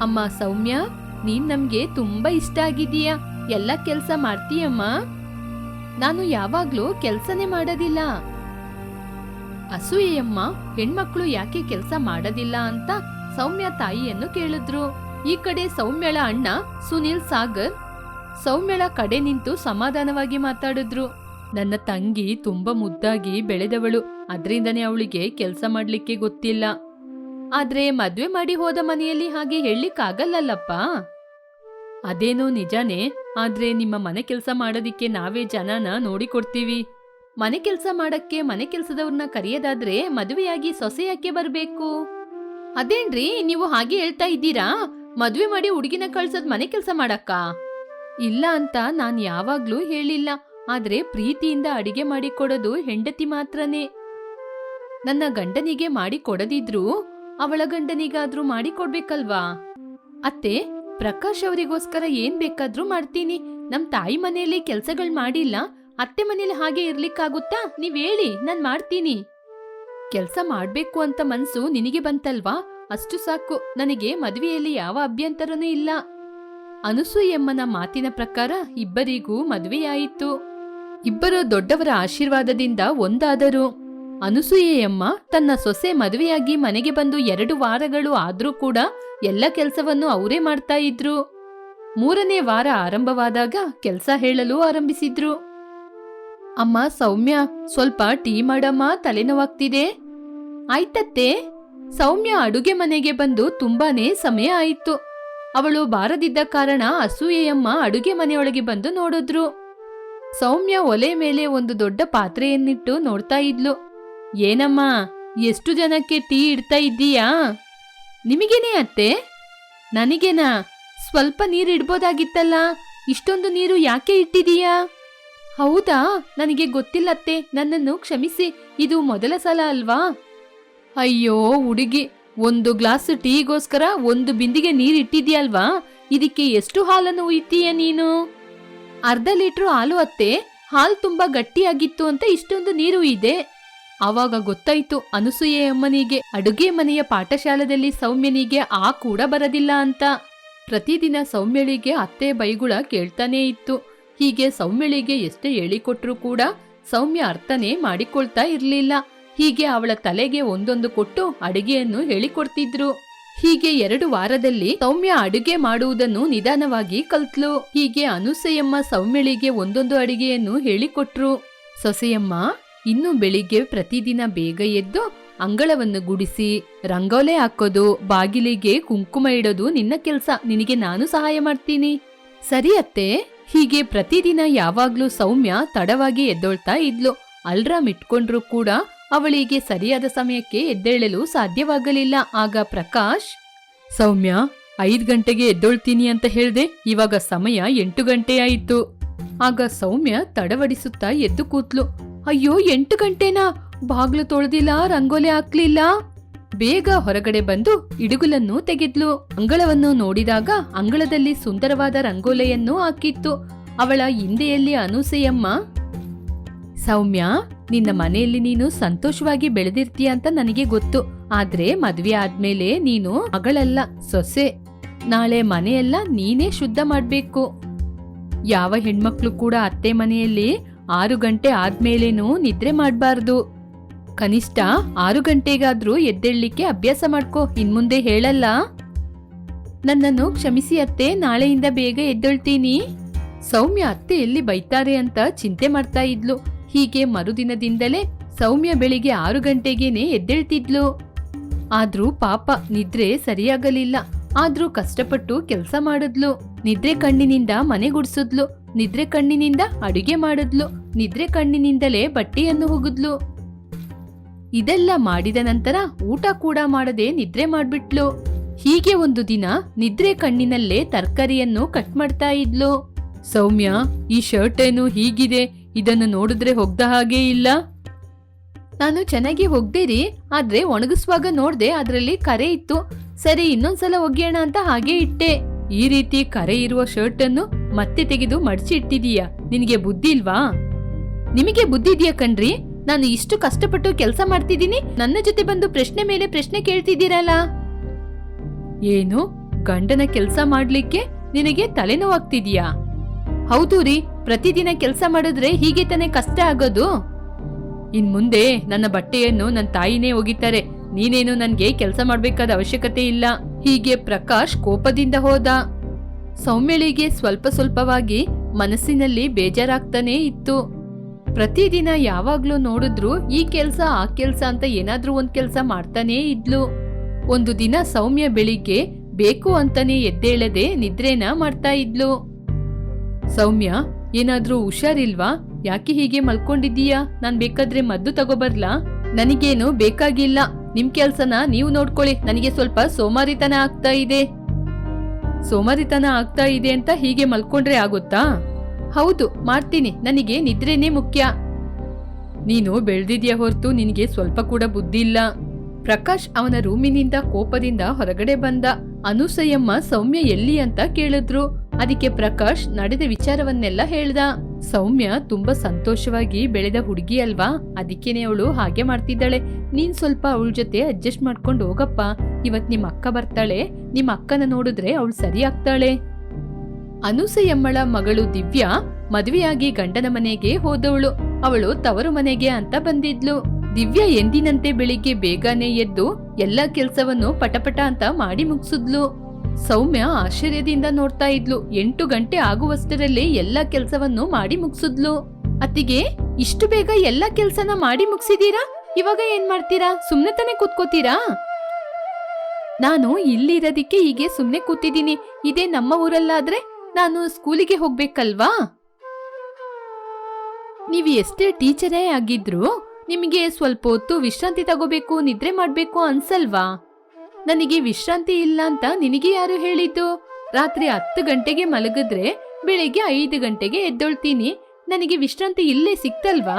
ಅಮ್ಮ ಸೌಮ್ಯ, ನೀನ್ ನಮ್ಗೆ ತುಂಬಾ ಇಷ್ಟ ಆಗಿದೀಯ ಎಲ್ಲ ಕೆಲಸ ಮಾಡ್ತೀಯಮ್ಮ? ನಾನು ಯಾವಾಗ್ಲೂ ಕೆಲ್ಸನೇ ಮಾಡೋದಿಲ್ಲ. ಅಸೂಯೆಯಮ್ಮ ಹೆಣ್ಮಕ್ಳು ಯಾಕೆ ಕೆಲಸ ಮಾಡೋದಿಲ್ಲ ಅಂತ ಸೌಮ್ಯ ತಾಯಿಯನ್ನು ಕೇಳಿದ್ರು. ಈ ಕಡೆ ಸೌಮ್ಯಳ ಅಣ್ಣ ಸುನಿಲ್ ಸಾಗರ್ ಸೌಮ್ಯಳ ಕಡೆ ನಿಂತು ಸಮಾಧಾನವಾಗಿ ಮಾತಾಡಿದ್ರು. ನನ್ನ ತಂಗಿ ತುಂಬಾ ಮುದ್ದಾಗಿ ಬೆಳೆದವಳು, ಅದರಿಂದನೇ ಅವಳಿಗೆ ಕೆಲಸ ಮಾಡ್ಲಿಕ್ಕೆ ಗೊತ್ತಿಲ್ಲ. ಆದ್ರೆ ಮದ್ವೆ ಮಾಡಿ ಹೋದ ಮನೆಯಲ್ಲಿ ಹಾಗೆ ಹೇಳಲಿಕ್ಕಾಗಲ್ಲಲ್ಲಪ್ಪ? ಅದೇನೋ ನಿಜಾನೇ, ಆದ್ರೆ ನಿಮ್ಮ ಮನೆ ಕೆಲಸ ಮಾಡೋದಿಕ್ಕೆ ನಾವೇ ಜನನ ನೋಡಿಕೊಡ್ತೀವಿ. ಮನೆ ಕೆಲಸ ಮಾಡಕ್ಕೆ ಮನೆ ಕೆಲಸದವ್ರನ್ನ ಕರೆಯೋದಾದ್ರೆ ಮದುವೆಯಾಗಿ ಸೊಸೆ ಯಾಕೆ ಬರ್ಬೇಕು? ಅದೇನ್ರಿ, ನೀವು ಹಾಗೆ ಹೇಳ್ತಾ ಇದ್ದೀರಾ? ಮದುವೆ ಮಾಡಿ ಹುಡುಗಿನ ಕಳ್ಸೋದ್ ಮನೆ ಕೆಲಸ ಮಾಡಕ್ಕ? ಇಲ್ಲ ಅಂತ ನಾನ್ ಯಾವಾಗ್ಲೂ ಹೇಳಿಲ್ಲ. ಆದ್ರೆ ಪ್ರೀತಿಯಿಂದ ಅಡಿಗೆ ಮಾಡಿ ಕೊಡೋದು ಹೆಂಡತಿ ಮಾತ್ರನೇ. ನನ್ನ ಗಂಡನಿಗೆ ಮಾಡಿ ಕೊಡದಿದ್ರು ಅವಳ ಗಂಡನಿಗಾದ್ರೂ ಮಾಡಿ ಕೊಡ್ಬೇಕಲ್ವಾ? ಅತ್ತೆ, ಪ್ರಕಾಶ್ ಅವರಿಗೋಸ್ಕರ ಏನ್ ಬೇಕಾದ್ರೂ ಮಾಡ್ತೀನಿ. ನಮ್ ತಾಯಿ ಮನೆಯಲ್ಲಿ ಕೆಲ್ಸಗಳ್ ಮಾಡಿಲ್ಲ. ಅತ್ತೆ ಮನೇಲಿ ಹಾಗೆ ಇರ್ಲಿಕ್ಕಾಗುತ್ತಾ? ನೀವ್ ಹೇಳಿ, ನಾನ್ ಮಾಡ್ತೀನಿ. ಕೆಲ್ಸ ಮಾಡ್ಬೇಕು ಅಂತ ಮನ್ಸು ನಿನಗೆ ಬಂತಲ್ವಾ? ಅಷ್ಟು ಸಾಕು. ನನಗೆ ಮದುವೆಯಲ್ಲಿ ಯಾವ ಅಭ್ಯಂತರನೂ ಇಲ್ಲ. ಅನುಸೂಯಮ್ಮನ ಮಾತಿನ ಪ್ರಕಾರ ಇಬ್ಬರಿಗೂ ಮದುವೆಯಾಯಿತು. ಇಬ್ಬರು ದೊಡ್ಡವರ ಆಶೀರ್ವಾದದಿಂದ ಒಂದಾದರು. ಅನುಸೂಯೆಯಮ್ಮ ತನ್ನ ಸೊಸೆ ಮದುವೆಯಾಗಿ ಮನೆಗೆ ಬಂದು ಎರಡು ವಾರಗಳು ಆದ್ರೂ ಕೂಡ ಎಲ್ಲ ಕೆಲಸವನ್ನು ಅವರೇ ಮಾಡ್ತಾ ಇದ್ರು. ಮೂರನೇ ವಾರ ಆರಂಭವಾದಾಗ ಕೆಲಸ ಹೇಳಲು ಆರಂಭಿಸಿದ್ರು. ಅಮ್ಮ, ಸೌಮ್ಯ, ಸ್ವಲ್ಪ ಟೀ ಮಾಡಮ್ಮ, ತಲೆನೋವಾಗ್ತಿದೆ. ಆಯ್ತತ್ತೆ. ಸೌಮ್ಯ ಅಡುಗೆ ಮನೆಗೆ ಬಂದು ತುಂಬಾನೇ ಸಮಯ ಆಯಿತು. ಅವಳು ಬಾರದಿದ್ದ ಕಾರಣ ಅಸೂಯೆಯಮ್ಮ ಅಡುಗೆ ಮನೆಯೊಳಗೆ ಬಂದು ನೋಡಿದ್ರು. ಸೌಮ್ಯ ಒಲೆ ಮೇಲೆ ಒಂದು ದೊಡ್ಡ ಪಾತ್ರೆಯನ್ನಿಟ್ಟು ನೋಡ್ತಾ ಇದ್ಲು. ಏನಮ್ಮ, ಎಷ್ಟು ಜನಕ್ಕೆ ಟೀ ಇಡ್ತಾ ಇದ್ದೀಯಾ? ನಿಮಗೇನೆ ಅತ್ತೆ? ನನಗೇನಾ? ಸ್ವಲ್ಪ ನೀರು ಇಡ್ಬೋದಾಗಿತ್ತಲ್ಲ, ಇಷ್ಟೊಂದು ನೀರು ಯಾಕೆ ಇಟ್ಟಿದೀಯಾ ಹೌದಾ? ನನಗೆ ಗೊತ್ತಿಲ್ಲತ್ತೆ. ನನ್ನನ್ನು ಕ್ಷಮಿಸಿ. ಇದು ಮೊದಲ ಸಲ ಅಲ್ವಾ? ಅಯ್ಯೋ, ಹುಡುಗಿ. ಒಂದು ಗ್ಲಾಸ್ ಟೀಗೋಸ್ಕರ ಒಂದು ಬಿಂದಿಗೆ ನೀರು ಇಟ್ಟಿದ್ಯಲ್ವಾ ಇದಕ್ಕೆ ಎಷ್ಟು ಹಾಲನ್ನು ಉಯ್ತೀಯ ನೀನು? ಅರ್ಧ ಲೀಟ್ರು ಹಾಲು ಅತ್ತೆ. ಹಾಲು ತುಂಬಾ ಗಟ್ಟಿಯಾಗಿತ್ತು ಅಂತ ಇಷ್ಟೊಂದು ನೀರು ಇದೆ. ಆವಾಗ ಗೊತ್ತಾಯ್ತು ಅನಸೂಯೆ ಅಮ್ಮನಿಗೆ, ಅಡುಗೆ ಮನೆಯ ಪಾಠಶಾಲದಲ್ಲಿ ಸೌಮ್ಯನಿಗೆ ಆ ಕೂಡ ಬರದಿಲ್ಲ ಅಂತ. ಪ್ರತಿದಿನ ಸೌಮ್ಯಳಿಗೆ ಅತ್ತೆ ಬೈಗುಳ ಕೇಳ್ತಾನೇ ಇತ್ತು. ಹೀಗೆ ಸೌಮ್ಯಳಿಗೆ ಎಷ್ಟೇ ಹೇಳಿಕೊಟ್ರೂ ಕೂಡ ಸೌಮ್ಯ ಅರ್ಥನೇ ಮಾಡಿಕೊಳ್ತಾ ಇರ್ಲಿಲ್ಲ. ಹೀಗೆ ಅವಳ ತಲೆಗೆ ಒಂದೊಂದು ಕೊಟ್ಟು ಅಡುಗೆಯನ್ನು ಹೇಳಿಕೊಡ್ತಿದ್ರು. ಹೀಗೆ ಎರಡು ವಾರದಲ್ಲಿ ಸೌಮ್ಯ ಅಡುಗೆ ಮಾಡುವುದನ್ನು ನಿಧಾನವಾಗಿ ಕಲ್ತ್ಲು. ಹೀಗೆ ಅನುಸೆಯಮ್ಮ ಸೌಮ್ಯಳಿಗೆ ಒಂದೊಂದು ಅಡಿಗೆಯನ್ನು ಹೇಳಿಕೊಟ್ರು. ಸೊಸೆಯಮ್ಮ, ಇನ್ನು ಬೆಳಿಗ್ಗೆ ಪ್ರತಿದಿನ ಬೇಗ ಎದ್ದು ಅಂಗಳವನ್ನು ಗುಡಿಸಿ, ರಂಗೋಲೆ ಹಾಕೋದು, ಬಾಗಿಲಿಗೆ ಕುಂಕುಮ ಇಡೋದು ನಿನ್ನ ಕೆಲ್ಸ. ನಿನಗೆ ನಾನು ಸಹಾಯ ಮಾಡ್ತೀನಿ. ಸರಿ ಅತ್ತೆ. ಹೀಗೆ ಪ್ರತಿದಿನ ಯಾವಾಗ್ಲೂ ಸೌಮ್ಯ ತಡವಾಗಿ ಎದ್ದೊಳ್ತಾ ಇದ್ಲು. ಅಲ್ರಾಮ್ ಇಟ್ಕೊಂಡ್ರೂ ಕೂಡ ಅವಳಿಗೆ ಸರಿಯಾದ ಸಮಯಕ್ಕೆ ಎದ್ದೇಳಲು ಸಾಧ್ಯವಾಗಲಿಲ್ಲ. ಆಗ ಪ್ರಕಾಶ್, ಸೌಮ್ಯ, ಐದು ಗಂಟೆಗೆ ಎದ್ದೊಳ್ತೀನಿ ಅಂತ ಹೇಳ್ದೆ. ಇವಾಗ ಸಮಯ ಎಂಟು ಗಂಟೆ ಆಯಿತು. ಆಗ ಸೌಮ್ಯ ತಡವಡಿಸುತ್ತಾ ಎದ್ದು ಕೂತ್ಲು. ಅಯ್ಯೋ, ಎಂಟು ಗಂಟೆನಾ? ಬಾಗ್ಲು ತೊಳೆದಿಲ್ಲ, ರಂಗೋಲಿ ಹಾಕ್ಲಿಲ್ಲ? ಬೇಗ ಹೊರಗಡೆ ಬಂದು ಇಡುಗುಲನ್ನು ತೆಗೆದ್ಲು. ಅಂಗಳವನ್ನು ನೋಡಿದಾಗ ಅಂಗಳದಲ್ಲಿ ಸುಂದರವಾದ ರಂಗೋಲೆಯನ್ನು ಹಾಕಿತ್ತು. ಅವಳ ಹಿಂದೆಯಲ್ಲಿ ಅನುಸೆಯಮ್ಮ, ಸೌಮ್ಯ, ನಿನ್ನ ಮನೆಯಲ್ಲಿ ನೀನು ಸಂತೋಷವಾಗಿ ಬೆಳೆದಿರ್ತೀಯ ಅಂತ ನನಗೆ ಗೊತ್ತು. ಆದ್ರೆ ಮದ್ವೆ ಆದ್ಮೇಲೆ ನೀನು ಮಗಳಲ್ಲ, ಸೊಸೆ. ನಾಳೆ ಮನೆಯೆಲ್ಲ ನೀನೇ ಶುದ್ಧ ಮಾಡ್ಬೇಕು. ಯಾವ ಹೆಣ್ಮಕ್ಳು ಕೂಡ ಅತ್ತೆ ಮನೆಯಲ್ಲಿ ಆರು ಗಂಟೆ ಆದ್ಮೇಲೇನು ನಿದ್ರೆ ಮಾಡ್ಬಾರ್ದು. ಕನಿಷ್ಠ ಆರು ಗಂಟೆಗಾದ್ರೂ ಎದ್ದೇಳಲಿಕ್ಕೆ ಅಭ್ಯಾಸ ಮಾಡ್ಕೋ, ಇನ್ಮುಂದೆ ಹೇಳಲ್ಲ. ನನ್ನನ್ನು ಕ್ಷಮಿಸಿ ಅತ್ತೆ, ನಾಳೆಯಿಂದ ಬೇಗ ಎದ್ದೇಳ್ತೀನಿ. ಸೌಮ್ಯ ಅತ್ತೆ ಎಲ್ಲಿ ಬೈತಾರೆ ಅಂತ ಚಿಂತೆ ಮಾಡ್ತಾ ಇದ್ಲು. ಹೀಗೆ ಮರುದಿನದಿಂದಲೇ ಸೌಮ್ಯ ಬೆಳಿಗ್ಗೆ ಆರು ಗಂಟೆಗೇನೆ ಎದ್ದೇಳ್ತಿದ್ಲು. ಆದ್ರೂ ಪಾಪ, ನಿದ್ರೆ ಸರಿಯಾಗಲಿಲ್ಲ. ಆದ್ರೂ ಕಷ್ಟಪಟ್ಟು ಕೆಲಸ ಮಾಡಿದ್ಲು. ನಿದ್ರೆ ಕಣ್ಣಿನಿಂದ ಮನೆ ಗುಡಿಸಿದ್ಲು. ನಿದ್ರೆ ಕಣ್ಣಿನಿಂದ ಅಡುಗೆ ಮಾಡಿದ್ಲು. ನಿದ್ರೆ ಕಣ್ಣಿನಿಂದಲೇ ಬಟ್ಟೆಯನ್ನು ಹೋಗಿದ್ಲು ಇದೆಲ್ಲ ಮಾಡಿದ ನಂತರ ಊಟ ಕೂಡ ಮಾಡದೆ ನಿದ್ರೆ ಮಾಡ್ಬಿಟ್ಲು. ಹೀಗೆ ಒಂದು ದಿನ ನಿದ್ರೆ ಕಣ್ಣಿನಲ್ಲೇ ತರಕಾರಿಯನ್ನು ಕಟ್ ಮಾಡ್ತಾ ಇದ್ಲು. ಸೌಮ್ಯ, ಈ ಶರ್ಟ್ ಏನು ಹೀಗಿದೆ? ಇದನ್ನು ನೋಡಿದ್ರೆ ಹೋಗ್ದ ಹಾಗೆ ಇಲ್ಲ. ನಾನು ಚೆನ್ನಾಗಿ ಒಗ್ದೇರಿ ಆದ್ರೆ ಒಣಗಿಸುವಾಗ ನೋಡ್ದೆ ಅದರಲ್ಲಿ ಕರೆ ಇತ್ತು. ಸರಿ, ಇನ್ನೊಂದ್ಸಲ ಒಗ್ಯೋಣ ಅಂತ ಹಾಗೆ ಇಟ್ಟೆ. ಈ ರೀತಿ ಕರೆ ಇರುವ ಶರ್ಟ್ ಅನ್ನು ಮತ್ತೆ ತೆಗೆದು ಮಡಚಿ ಇಟ್ಟಿದೀಯ ನಿನಗೆ ಬುದ್ಧಿ ಇಲ್ವಾ? ನಿಮಗೆ ಬುದ್ಧಿ ಇದೆಯಾ ಕಣ್ರಿ? ನಾನು ಇಷ್ಟು ಕಷ್ಟಪಟ್ಟು ಕೆಲಸ ಮಾಡ್ತಿದ್ದೀನಿ, ನನ್ನ ಜೊತೆ ಬಂದು ಪ್ರಶ್ನೆ ಮೇಲೆ ಪ್ರಶ್ನೆ ಕೇಳ್ತಿದ್ದೀರಲ್ಲ? ಏನು? ಗಂಡನ ಕೆಲಸ ಮಾಡ್ಲಿಕ್ಕೆ ನಿನಗೆ ತಲೆನೋವಾಗ್ತಿದ್ಯಾ? ಹೌದು ರೀ, ಪ್ರತಿದಿನ ಕೆಲಸ ಮಾಡಿದ್ರೆ ಹೀಗೆ ತಾನೇ ಕಷ್ಟ ಆಗೋದು. ಇನ್ ಮುಂದೆ ನನ್ನ ಬಟ್ಟೆಯನ್ನು ನನ್ನ ತಾಯಿನೇ ಒಗಿತಾರೆ, ನೀನೇನು ನನ್ಗೆ ಕೆಲಸ ಮಾಡ್ಬೇಕಾದ ಅವಶ್ಯಕತೆ ಇಲ್ಲ. ಹೀಗೆ ಪ್ರಕಾಶ್ ಕೋಪದಿಂದ ಹೋದ. ಸೌಮ್ಯಳಿಗೆ ಸ್ವಲ್ಪ ಸ್ವಲ್ಪವಾಗಿ ಮನಸ್ಸಿನಲ್ಲಿ ಬೇಜಾರಾಗ್ತಾನೇ ಇತ್ತು. ಪ್ರತಿದಿನ ಯಾವಾಗ್ಲೂ ನೋಡಿದ್ರು ಈ ಕೆಲ್ಸ, ಆ ಕೆಲ್ಸ ಅಂತ ಏನಾದ್ರೂ ಒಂದ್ ಕೆಲ್ಸ ಮಾಡ್ತಾನೇ ಇದ್ಲು. ಒಂದು ದಿನ ಸೌಮ್ಯ ಬೆಳಿಗ್ಗೆ ಬೇಕು ಅಂತಾನೆ ಎದ್ದೇಳದೆ ನಿದ್ರೇನ ಮಾಡ್ತಾ ಇದ್ಲು. ಸೌಮ್ಯ, ಏನಾದ್ರೂ ಹುಷಾರಿಲ್ವಾ? ಯಾಕೆ ಹೀಗೆ ಮಲ್ಕೊಂಡಿದ್ದೀಯಾ? ನಾನ್ ಬೇಕಾದ್ರೆ ಮದ್ದು ತಗೋಬರ್ಲಾ? ನನಗೇನು ಬೇಕಾಗಿಲ್ಲ. ನಿಮ್ ಕೆಲ್ಸನ ನೀವು ನೋಡ್ಕೊಳ್ಳಿ. ನನಗೆ ಸ್ವಲ್ಪ ಸೋಮಾರಿತನ ಆಗ್ತಾ ಇದೆ. ಸೋಮಾರಿತನ ಆಗ್ತಾ ಇದೆ ಅಂತ ಹೀಗೆ ಮಲ್ಕೊಂಡ್ರೆ ಆಗುತ್ತಾ? ಹೌದು, ಮಾಡ್ತೀನಿ. ನನಗೆ ನಿದ್ರೆನೇ ಮುಖ್ಯ. ನೀನು ಬೆಳ್ದಿದ್ಯಾ ಹೊರತು ನಿನಗೆ ಸ್ವಲ್ಪ ಕೂಡ ಬುದ್ಧಿ ಇಲ್ಲ. ಪ್ರಕಾಶ್ ಅವನ ರೂಮಿನಿಂದ ಕೋಪದಿಂದ ಹೊರಗಡೆ ಬಂದ. ಅನುಸಯಮ್ಮ ಸೌಮ್ಯ ಎಲ್ಲಿ ಅಂತ ಕೇಳಿದ್ರು. ಅದಕ್ಕೆ ಪ್ರಕಾಶ್ ನಡೆದ ವಿಚಾರವನ್ನೆಲ್ಲ ಹೇಳ್ದ. ಸೌಮ್ಯ ತುಂಬಾ ಸಂತೋಷವಾಗಿ ಬೆಳೆದ ಹುಡುಗಿ ಅಲ್ವಾ? ಅದಕ್ಕೇನೆ ಅವಳು ಹಾಗೆ ಮಾಡ್ತಿದ್ದಾಳೆ. ನೀನ್ ಸ್ವಲ್ಪ ಅವಳ ಜೊತೆ ಅಡ್ಜಸ್ಟ್ ಮಾಡ್ಕೊಂಡು ಹೋಗಪ್ಪ. ಇವತ್ ನಿಮ್ಮ ಅಕ್ಕ ಬರ್ತಾಳೆ. ನಿಮ್ಮ ಅಕ್ಕನ ನೋಡಿದ್ರೆ ಅವಳು ಸರಿ ಆಗ್ತಾಳೆ. ಅನುಸಯಮ್ಮಳ ಮಗಳು ದಿವ್ಯಾ ಮದುವೆಯಾಗಿ ಗಂಡನ ಮನೆಗೆ ಹೋದವಳು. ಅವಳು ತವರು ಮನೆಗೆ ಅಂತ ಬಂದಿದ್ಲು. ದಿವ್ಯಾ ಎಂದಿನಂತೆ ಬೆಳಿಗ್ಗೆ ಬೇಗನೆ ಎದ್ದು ಎಲ್ಲ ಕೆಲಸವನ್ನು ಪಟಪಟ ಅಂತ ಮಾಡಿ ಮುಗಿಸಿದ್ಲು. ಸೌಮ್ಯ ಆಶ್ಚರ್ಯದಿಂದ ನೋಡ್ತಾ ಇದ್ಲು. ಎಂಟು ಗಂಟೆ ಆಗುವಷ್ಟರಲ್ಲಿ ಎಲ್ಲಾ ಕೆಲಸವನ್ನು ಮಾಡಿ ಮುಗಿಸಿದ್ಲು. ಅತ್ತಿಗೆ, ಇಷ್ಟು ಬೇಗ ಎಲ್ಲಾ ಕೆಲಸನ ಮಾಡಿ ಮುಗಿಸಿದೀರಾ? ಇವಾಗ ಏನ್ ಮಾಡ್ತೀರಾ? ಸುಮ್ನೆ ತಾನೇ ಕೂತ್ಕೋತೀರಾ? ನಾನು ಇಲ್ಲಿರೋದಿಕ್ಕೆ ಹೀಗೆ ಸುಮ್ನೆ ಕೂತಿದ್ದೀನಿ. ಇದೇ ನಮ್ಮ ಊರಲ್ಲಾದ್ರೆ ನಾನು ಸ್ಕೂಲಿಗೆ ಹೋಗ್ಬೇಕಲ್ವಾ? ನೀವು ಎಷ್ಟೇ ಟೀಚರೇ ಆಗಿದ್ರು ನಿಮಗೆ ಸ್ವಲ್ಪ ಹೊತ್ತು ವಿಶ್ರಾಂತಿ ತಗೋಬೇಕು, ನಿದ್ರೆ ಮಾಡ್ಬೇಕು ಅನ್ಸಲ್ವಾ? ನನಗೆ ವಿಶ್ರಾಂತಿ ಇಲ್ಲ ಅಂತ ನಿನಗೆ ಯಾರು ಹೇಳಿದ್ದು? ರಾತ್ರಿ ಹತ್ತು ಗಂಟೆಗೆ ಮಲಗಿದ್ರೆ ಬೆಳಿಗ್ಗೆ ಐದು ಗಂಟೆಗೆ ಎದ್ದೊಳ್ತೀನಿ. ನನಗೆ ವಿಶ್ರಾಂತಿ ಇಲ್ಲೇ ಸಿಕ್ತಲ್ವಾ?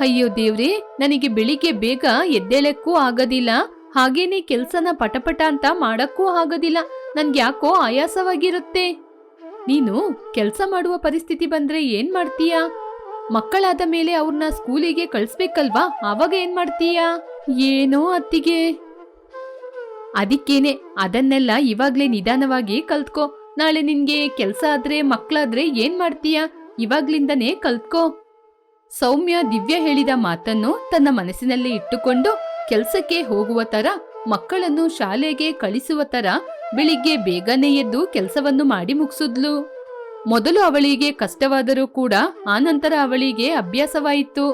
ಅಯ್ಯೋ ದೇವ್ರಿ, ನನಗೆ ಬೆಳಿಗ್ಗೆ ಬೇಗ ಎದ್ದೇಳಕ್ಕೂ ಆಗೋದಿಲ್ಲ. ಹಾಗೇನೆ ಕೆಲ್ಸನ ಪಟಪಟ ಅಂತ ಮಾಡಕ್ಕೂ ಆಗೋದಿಲ್ಲ. ನನ್ಗೆ ಯಾಕೋ ಆಯಾಸವಾಗಿರುತ್ತೆ. ನೀನು ಕೆಲಸ ಮಾಡುವ ಪರಿಸ್ಥಿತಿ ಬಂದ್ರೆ ಏನ್ ಮಾಡ್ತೀಯಾ? ಮಕ್ಕಳಾದ ಮೇಲೆ ಅವ್ರನ್ನ ಸ್ಕೂಲಿಗೆ ಕಳಿಸ್ಬೇಕಲ್ವಾ? ಆವಾಗ ಏನ್ ಮಾಡ್ತೀಯಾ? ಏನೋ ಅತ್ತಿಗೆ. ಅದಕ್ಕೇನೆ, ಅದನ್ನೆಲ್ಲ ಇವಾಗ್ಲೇ ನಿಧಾನವಾಗಿ ಕಲ್ತ್ಕೋ. ನಾಳೆ ನಿನ್ಗೆ ಕೆಲ್ಸ ಆದ್ರೆ ಮಕ್ಕಳಾದ್ರೆ ಏನ್ ಮಾಡ್ತೀಯಾ? ಇವಾಗ್ಲಿಂದನೇ ಕಲ್ತ್ಕೋ. ಸೌಮ್ಯ ದಿವ್ಯ ಹೇಳಿದ ಮಾತನ್ನು ತನ್ನ ಮನಸ್ಸಿನಲ್ಲಿ ಇಟ್ಟುಕೊಂಡು ಕೆಲಸಕ್ಕೆ ಹೋಗುವ ತರ, ಮಕ್ಕಳನ್ನು ಶಾಲೆಗೆ ಕಳಿಸುವ ತರ ಬೆಳಿಗ್ಗೆ ಬೇಗನೆ ಎದ್ದು ಕೆಲಸವನ್ನು ಮಾಡಿ ಮುಗಿಸಿದ್ಲು. ಮೊದಲು ಅವಳಿಗೆ ಕಷ್ಟವಾದರೂ ಕೂಡ ಆನಂತರ ಅವಳಿಗೆ ಅಭ್ಯಾಸವಾಯಿತು.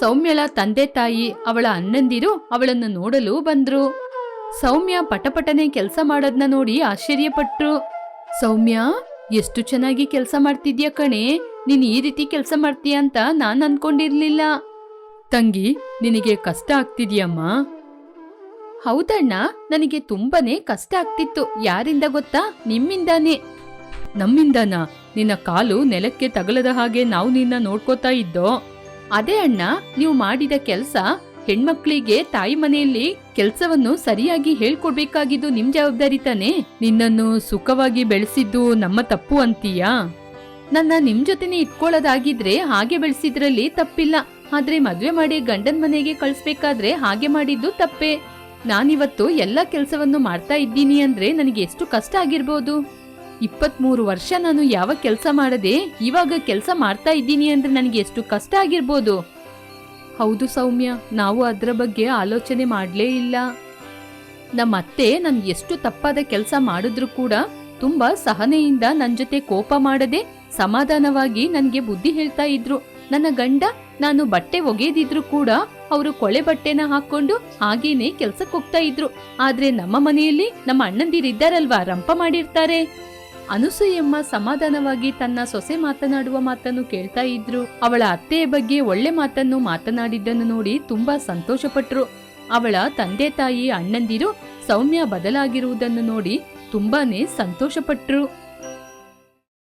ಸೌಮ್ಯಳ ತಂದೆ ತಾಯಿ ಅವಳ ಅಣ್ಣಂದಿರು ಅವಳನ್ನು ನೋಡಲು ಬಂದ್ರು. ಸೌಮ್ಯ ಪಟಪಟನೆ ಕೆಲಸ ಮಾಡೋದ್ನ ನೋಡಿ ಆಶ್ಚರ್ಯಪಟ್ರು. ಸೌಮ್ಯ, ಎಷ್ಟು ಚೆನ್ನಾಗಿ ಕೆಲಸ ಮಾಡ್ತಿದ್ಯಾ ಕಣೆ, ನೀನು ಈ ರೀತಿ ಕೆಲಸ ಮಾಡ್ತೀಯ ಅಂತ ನಾನು ಅನ್ಕೊಂಡಿರ್ಲಿಲ್ಲ. ತಂಗಿ, ನಿನಗೆ ಕಷ್ಟ ಆಗ್ತಿದ್ಯಮ್ಮ ಹೌದಣ್ಣ, ನನಗೆ ತುಂಬಾನೇ ಕಷ್ಟ ಆಗ್ತಿತ್ತು. ಯಾರಿಂದ ಗೊತ್ತಾ? ನಿಮ್ಮಿಂದಾನೇ. ನಮ್ಮಿಂದನಾ? ನಿನ್ನ ಕಾಲು ನೆಲಕ್ಕೆ ತಗಲದ ಹಾಗೆ ನಾವು ನಿನ್ನ ನೋಡ್ಕೋತಾ ಇದ್ದೋ? ಅದೇ ಅಣ್ಣ, ನೀವು ಮಾಡಿದ ಕೆಲಸ ಹೆಣ್ಮಕ್ಳಿಗೆ ತಾಯಿ ಮನೆಯಲ್ಲಿ ಕೆಲಸವನ್ನು ಸರಿಯಾಗಿ ಹೇಳ್ಕೊಡ್ಬೇಕಾಗಿದ್ದು ನಿಮ್ ಜವಾಬ್ದಾರಿ ತಾನೇ? ನಿನ್ನನ್ನು ಸುಖವಾಗಿ ಬೆಳೆಸಿದ್ದು ನಮ್ಮ ತಪ್ಪು ಅಂತೀಯಾ? ನನ್ನ ನಿಮ್ ಜೊತೆನೆ ಇಟ್ಕೊಳ್ಳೋದಾಗಿದ್ರೆ ಹಾಗೆ ಬೆಳೆಸಿದ್ರಲ್ಲಿ ತಪ್ಪಿಲ್ಲ. ಆದ್ರೆ ಮದ್ವೆ ಮಾಡಿ ಗಂಡನ್ ಮನೆಗೆ ಕಳ್ಸ್ಬೇಕಾದ್ರೆ ಹಾಗೆ ಮಾಡಿದ್ದು ತಪ್ಪೇ. ನಾನಿವತ್ತು ಎಲ್ಲ ಕೆಲಸವನ್ನು ಮಾಡ್ತಾ ಇದ್ದೀನಿ ಅಂದ್ರೆ ನನಗೆ ಎಷ್ಟು ಕಷ್ಟ ಆಗಿರ್ಬೋದು. ಇಪ್ಪತ್ಮೂರು ವರ್ಷ ನಾನು ಯಾವ ಕೆಲಸ ಮಾಡದೆ ಇವಾಗ ಕೆಲಸ ಮಾಡ್ತಾ ಇದ್ದೀನಿ ಅಂದ್ರೆ ನನಗೆ ಎಷ್ಟು ಕಷ್ಟ ಆಗಿರ್ಬೋದು. ಹೌದು ಸೌಮ್ಯ, ನಾವು ಅದರ ಬಗ್ಗೆ ಆಲೋಚನೆ ಮಾಡಲೇ ಇಲ್ಲ. ನಮ್ಮ ಅತ್ತೆ ನನ್ ಎಷ್ಟು ತಪ್ಪಾದ ಕೆಲಸ ಮಾಡಿದ್ರು ಕೂಡ ತುಂಬಾ ಸಹನೆಯಿಂದ ನನ್ನ ಜೊತೆ ಕೋಪ ಮಾಡದೆ ಸಮಾಧಾನವಾಗಿ ನನಗೆ ಬುದ್ಧಿ ಹೇಳ್ತಾ ಇದ್ರು. ನನ್ನ ಗಂಡ ನಾನು ಬಟ್ಟೆ ಒಗೆದಿದ್ರು ಕೂಡ ಅವರು ಕೊಳೆ ಬಟ್ಟೆನ ಹಾಕೊಂಡು ಹಾಗೇನೆ ಕೆಲ್ಸಕ್ಕೆ ಹೋಗ್ತಾ ಇದ್ರು. ಆದ್ರೆ ನಮ್ಮ ಮನೆಯಲ್ಲಿ ನಮ್ಮ ಅಣ್ಣಂದಿರಿದ್ದಾರಲ್ವಾ ರಂಪ ಮಾಡಿರ್ತಾರೆ. ಅನುಸೂಯಮ್ಮ ಸಮಾಧಾನವಾಗಿ ತನ್ನ ಸೊಸೆ ಮಾತನಾಡುವ ಮಾತನ್ನು ಕೇಳ್ತಾ ಇದ್ರು. ಅವಳ ಅತ್ತೆಯ ಬಗ್ಗೆ ಒಳ್ಳೆ ಮಾತನ್ನು ಮಾತನಾಡಿದ್ದನ್ನು ನೋಡಿ ತುಂಬಾ ಸಂತೋಷಪಟ್ರು. ಅವಳ ತಂದೆ ತಾಯಿ, ಅಣ್ಣಂದಿರು ಸೌಮ್ಯ ಬದಲಾಗಿರುವುದನ್ನು ನೋಡಿ ತುಂಬಾನೇ ಸಂತೋಷಪಟ್ರು.